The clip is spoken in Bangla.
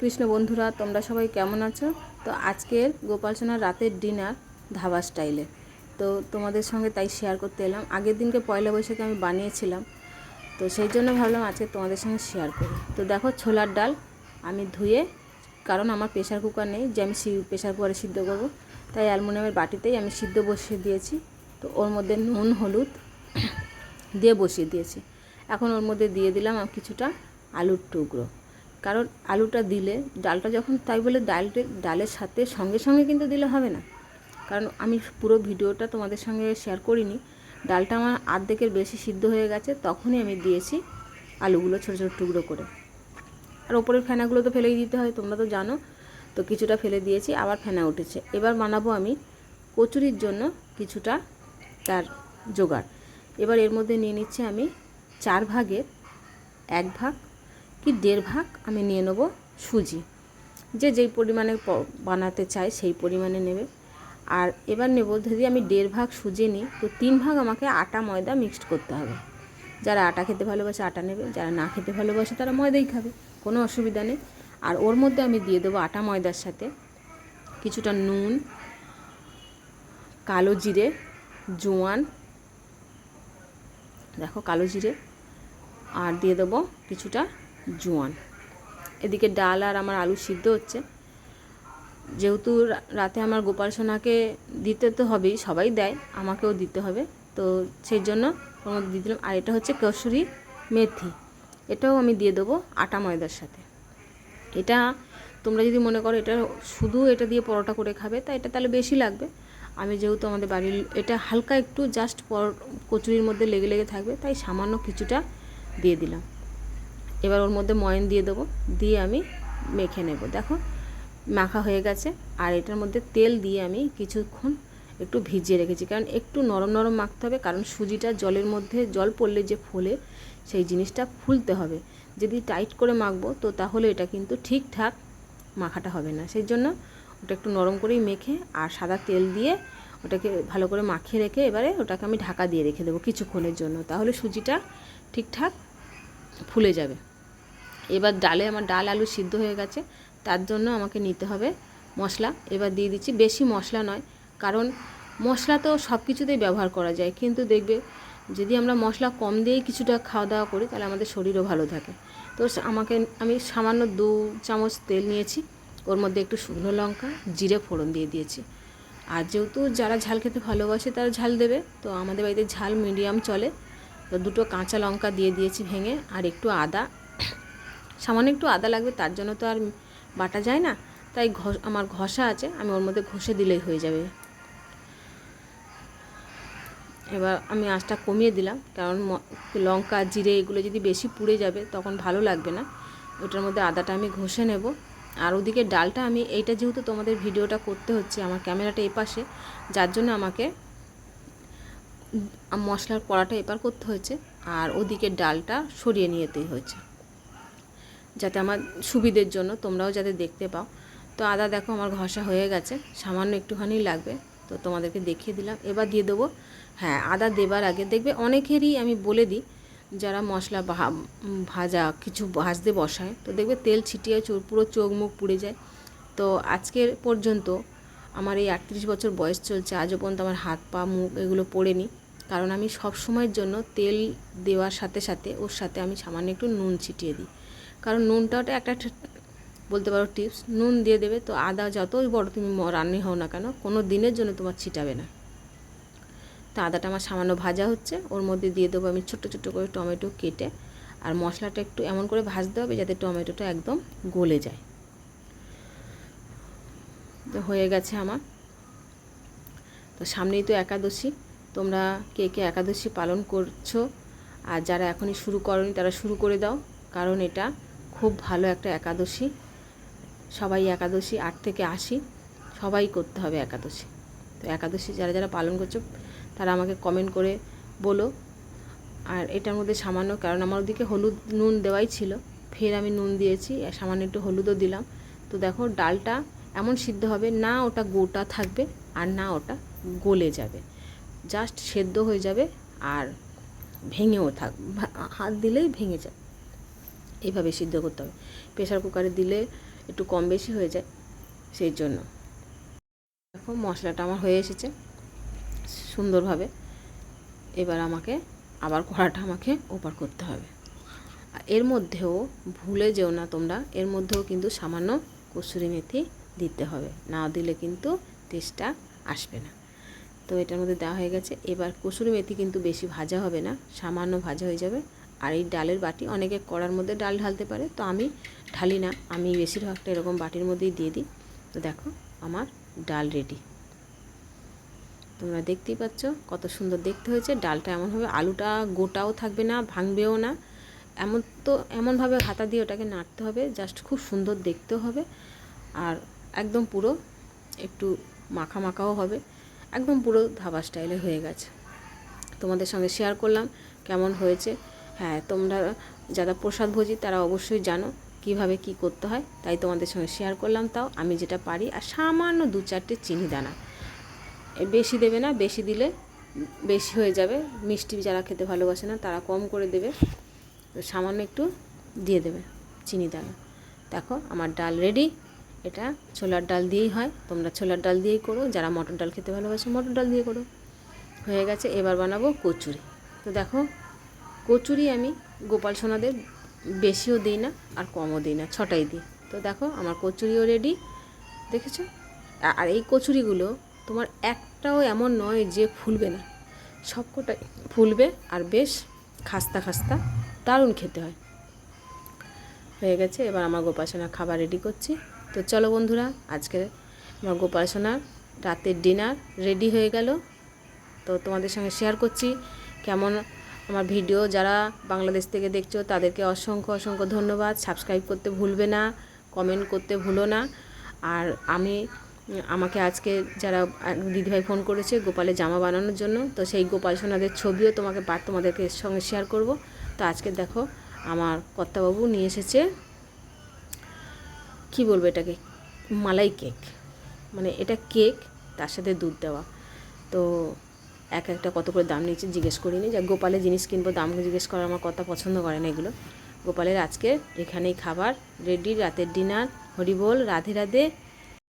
কৃষ্ণ বন্ধুরা, তোমরা সবাই কেমন আছো? তো আজকের গোপাল সোনার রাতের ডিনার ধাবা স্টাইলে তো তোমাদের সঙ্গে তাই শেয়ার করতে এলাম। আগের দিনকে পয়লা বৈশাখে আমি বানিয়েছিলাম। তো সেই জন্য ভাবলাম আজকে তোমাদের সঙ্গে শেয়ার করি। তো দেখো ছোলার ডাল আমি ধুয়ে, কারণ আমার প্রেশার কুকার নেই, যে আমি প্রেশার কুকারে সিদ্ধ করব। তাই অ্যালমোনিয়ামের বাটিতেই আমি সিদ্ধ বসিয়ে দিয়েছি। তো ওর মধ্যে নুন, হলুদ দিয়ে বসিয়ে দিয়েছি। এখন ওর মধ্যে দিয়ে দিলাম কিছুটা আলুর টুকরো। কারণ আলুটা দিলে, ডালটা যখন, তাই বলে ডালটা, ডালের সাথে সঙ্গে সঙ্গে কিন্তু দিলে হবে না। কারণ আমি পুরো ভিডিওটা তোমাদের সঙ্গে শেয়ার করিনি। ডালটা আমার আর্ধেকের বেশি সিদ্ধ হয়ে গেছে, তখনই আমি দিয়েছি আলুগুলো ছোটো ছোটো টুকরো করে। আর ওপরের ফেনাগুলো তো ফেলেই দিতে হয়, তোমরা তো জানো। তো কিছুটা ফেলে দিয়েছি, আবার ফেনা উঠেছে। এবার বানাবো আমি কচুরির জন্য কিছুটা তার জোগাড়। এবার এর মধ্যে নিয়ে নিচ্ছি আমি চার ভাগের এক ভাগ কি দেড় ভাগ আমি নিয়ে নেব সুজি। যে যেই পরিমাণে বানাতে চায় সেই পরিমাণে নেবে। আর এবার নেব যদি আমি দেড় ভাগ সুজি নিই, তো তিন ভাগ আমাকে আটা ময়দা মিক্সড করতে হবে। যারা আটা খেতে ভালোবাসে আটা নেবে, যারা না খেতে ভালোবাসে তারা ময়দাই খাবে, কোনো অসুবিধা নেই। আর ওর মধ্যে আমি দিয়ে দেবো আটা ময়দার সাথে কিছুটা নুন, কালো জিরে, জোয়ান, দেখো কালো জিরে, আর দিয়ে দেবো কিছুটা জোয়ান। এদিকে ডাল আর আমার আলু সিদ্ধ হচ্ছে। যেহেতু রাতে আমার গোপাল সোনাকে দিতে তো হবেই, সবাই দেয়, আমাকেও দিতে হবে। তো সেই জন্য ওর মধ্যে দিয়ে দিলাম। আর এটা হচ্ছে কসুরি মেথি। এটাও আমি দিয়ে দেবো আটা ময়দার সাথে। এটা তোমরা যদি মনে করো এটা শুধু এটা দিয়ে পরোটা করে খাবে, তা এটা তাহলে বেশি লাগবে। আমি যেহেতু আমাদের বাড়ির, এটা হালকা একটু জাস্ট পর, কচুরির মধ্যে লেগে লেগে থাকবে, তাই সামান্য কিছুটা দিয়ে দিলাম। এবার ওর মধ্যে ময়ন দিয়ে দেবো, দিয়ে আমি মেখে নেব। দেখো, মাখা হয়ে গেছে, আর এটার মধ্যে তেল দিয়ে আমি কিছুক্ষণ একটু ভিজিয়ে রেখেছি। কারণ একটু নরম নরম মাখতে হবে, কারণ সুজিটা জলের মধ্যে, জল পড়লে যে ফোলে, সেই জিনিসটা ফুলতে হবে। যদি টাইট করে মাখবো, তো তাহলে এটা কিন্তু ঠিকঠাক মাখাটা হবে না। সেই জন্য ওটা একটু নরম করেই মেখে আর সাদা তেল দিয়ে ওটাকে ভালো করে মাখিয়ে রেখে এবারে ওটাকে আমি ঢাকা দিয়ে রেখে দেবো কিছুক্ষণের জন্য। তাহলে সুজিটা ঠিকঠাক ফুলে যাবে। এবার ডালে আমার ডাল আলু সিদ্ধ হয়ে গেছে, তার জন্য আমাকে নিতে হবে মশলা। এবার দিয়ে দিচ্ছি বেশি মশলা নয়, কারণ মশলা তো সব কিছুতেই ব্যবহার করা যায়। কিন্তু দেখবে যদি আমরা মশলা কম দিয়েই কিছুটা খাওয়া দাওয়া করি, তাহলে আমাদের শরীরও ভালো থাকে। তো আমাকে আমি সামান্য দু চামচ তেল নিয়েছি, ওর মধ্যে একটু শুকনো লঙ্কা, জিরে ফোড়ন দিয়ে দিয়েছি। আর যেহেতু যারা ঝাল খেতে ভালোবাসে তারা ঝাল দেবে, তো আমাদের বাড়িতে ঝাল মিডিয়াম চলে। তো দুটো কাঁচা লঙ্কা দিয়ে দিয়েছি ভেঙে, আর একটু আদা সামান্য একটু আদা লাগবে, তার জন্য তো আর বাটা যায় না। তাই ঘ, আমার ঘষা আছে, আমি ওর মধ্যে ঘষে দিলেই হয়ে যাবে। এবার আমি আঁচটা কমিয়ে দিলাম, কারণ লঙ্কা, জিরে এগুলো যদি বেশি পুড়ে যাবে, তখন ভালো লাগবে না। ওটার মধ্যে আদাটা আমি ঘষে নেব। আর ওদিকে ডালটা আমি, এইটা যেহেতু তোমাদের ভিডিওটা করতে হচ্ছে, আমার ক্যামেরাটা এপাশে, যার জন্য আমাকে মশলার কড়াটা এপার করতে হয়েছে। আর ওদিকে ডালটা সরিয়ে নিয়েতেই হয়েছে। যাতে আমার সুবিধের জন্য তোমরাও যাতে দেখতে পাও। তো আদা দেখো আমার ঘষা হয়ে গেছে, সামান্য একটুখানি লাগবে। তো তোমাদেরকে দেখিয়ে দিলাম। এবার দিয়ে দেবো হ্যাঁ আদা দেবার আগে দেখবে অনেকেরই আমি বলে দিই, যারা মশলা ভাজা কিছু ভাজতে বসায়, তো দেখবে তেল ছিটিয়ে পুরো চোখ মুখ পুড়ে যায়। তো আজকের পর্যন্ত আমার এই আটত্রিশ বছর বয়স চলছে, আজও পর্যন্ত আমার হাত পা মুখ এগুলো পড়েনি। কারণ আমি সব সময়ের জন্য তেল দেওয়ার সাথে সাথে, ওর সাথে আমি সামান্য একটু নুন ছিটিয়ে দিই। কারণ নুনটা ওটা একটা বলতে পারো টিপস নুন দিয়ে দেবে তো আদা যতই বড় তুমি রান্নি হও না কেন, কোনো দিনের জন্য তোমার ছিটাবে না। তো আদাটা আমার সামান্য ভাজা হচ্ছে, ওর মধ্যে দিয়ে দেবো আমি ছোট্ট ছোট্ট করে টমেটো কেটে, আর মশলাটা একটু এমন করে ভাজতে হবে যাতে টমেটোটা একদম গলে যায়। তো হয়ে গেছে আমার। তো সামনেই তো একাদশী, তোমরা কে কে একাদশী পালন করছ, আর যারা এখনই শুরু করনি তারা শুরু করে দাও, কারণ এটা খুব ভালো একটা একাদশী। সবাই একাদশী আট থেকে আশি, সবাই করতে হবে একাদশী। তো একাদশী যারা যারা পালন করছ, তারা আমাকে কমেন্ট করে বলো। আর এটার মধ্যে সামান্য, কারণ আমার ওদিকে হলুদ নুন দেওয়াই ছিল, ফের আমি নুন দিয়েছি, আর সামান্য একটু হলুদও দিলাম। তো দেখো, ডালটা এমন সিদ্ধ হবে, না ওটা গোটা থাকবে, আর না ওটা গলে যাবে। জাস্ট সেদ্ধ হয়ে যাবে, আর ভেঙেও থাক, হাত দিলেই ভেঙে যাবে। এইভাবে সিদ্ধ করতে হবে। প্রেশার কুকারে দিলে একটু কম বেশি হয়ে যায় সেই জন্য। দেখো মশলাটা আমার হয়ে এসেছে সুন্দরভাবে। এবার আমাকে আবার কড়াটা আমাকে ওপার করতে হবে। এর মধ্যেও ভুলে যেও না তোমরা, এর মধ্যেও কিন্তু সামান্য কসুরি মেথি দিতে হবে। না দিলে কিন্তু টেস্টটা আসবে না। তো এটার মধ্যে দেওয়া হয়ে গেছে। এবার কসুরি মেথি কিন্তু বেশি ভাজা হবে না, সামান্য ভাজা হয়ে যাবে। আর এই ডালের বাটি অনেকে কড়ার মধ্যে ডাল ঢালতে পারে, তো আমি ঢালি না। আমি বেশিরভাগটা এরকম বাটির মধ্যেই দিয়ে দিই। তো দেখো, আমার ডাল রেডি তোমরা দেখতেই পাচ্ছ কত সুন্দর দেখতে হয়েছে। ডালটা এমনভাবে আলুটা গোটাও থাকবে না, ভাঙবেও না। এমন তো এমনভাবে হাতা দিয়ে ওটাকে নাড়তে হবে, জাস্ট খুব সুন্দর দেখতেও হবে। আর একদম পুরো একটু মাখা মাখাও হবে। একদম পুরো ধাবা স্টাইলে হয়ে গেছে। তোমাদের সঙ্গে শেয়ার করলাম কেমন হয়েছে। হ্যাঁ তোমরা যারা প্রসাদ ভোজি তারা অবশ্যই জানো কীভাবে কি করতে হয়, তাই তোমাদের সঙ্গে শেয়ার করলাম তাও। আমি যেটা পারি, আর সামান্য দু চারটে চিনি দানা। বেশি দেবে না, বেশি দিলে বেশি হয়ে যাবে। মিষ্টি যারা খেতে ভালোবাসে না, তারা কম করে দেবে। সামান্য একটু দিয়ে দেবে চিনি দানা। দেখো, আমার ডাল রেডি এটা ছোলার ডাল দিয়েই হয়। তোমরা ছোলার ডাল দিয়েই করো। যারা মটর ডাল খেতে ভালোবাসে, মটর ডাল দিয়ে করো। হয়ে গেছে, এবার বানাবো কচুরি। তো দেখো কচুরি আমি গোপাল সোনাদের বেশিও দিই না আর কমও দিই না, ছটাই দিই। তো দেখো, আমার কচুরিও রেডি দেখেছ? আর এই কচুরিগুলো তোমার একটাও এমন নয় যে ফুলবে না। সবকটাই ফুলবে আর বেশ খাস্তা খাস্তা, দারুণ খেতে হয়। হয়ে গেছে, এবার আমার গোপাসনার খাবার রেডি করছি। তো চলো বন্ধুরা, আজকে আমার গোপাসনার রাতের ডিনার রেডি হয়ে গেল। তো তোমাদের সঙ্গে শেয়ার করছি, কেমন আমার ভিডিও যারা বাংলাদেশ থেকে দেখছ, তাদেরকে অসংখ্য অসংখ্য ধন্যবাদ। সাবস্ক্রাইব করতে ভুলবে না কমেন্ট করতে ভুলো না। আর আমি, আমাকে আজকে যারা দিদিভাই ফোন করেছে গোপালের জামা বানানোর জন্য, তো সেই গোপাল সোনাদের ছবিও তোমাকে পা, তোমাদেরকে সঙ্গে শেয়ার করব। তো আজকে দেখো, আমার কর্তাবাবু নিয়ে এসেছে, কি বলব এটাকে? মালাই কেক মানে এটা কেক তার সাথে দুধ দেওয়া। তো এক একটা কত করে দাম নিচ্ছে জিজ্ঞেস করিনি। যা গোপালের জিনিস কিনবো, দাম জিজ্ঞেস করা আমার কথা পছন্দ করে না এগুলো। গোপালের আজকে এখানেই খাবার রেডি রাতের ডিনার হরিবোল, রাধে রাধে।